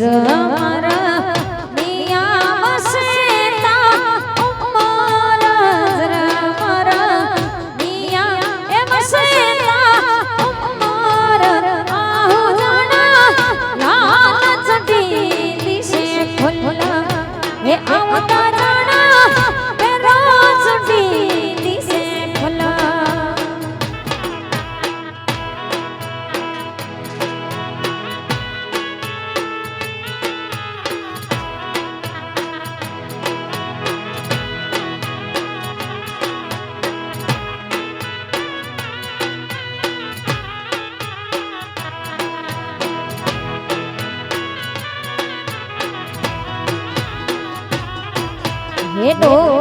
রমা હે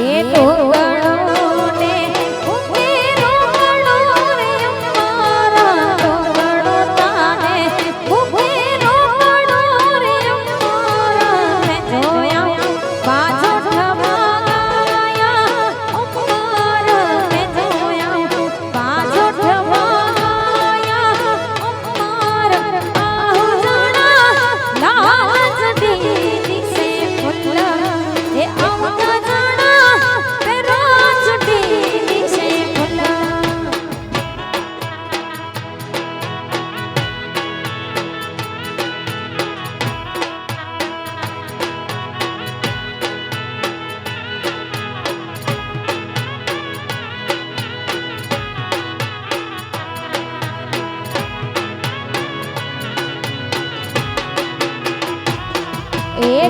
હે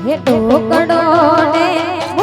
હે ઢોકડો ને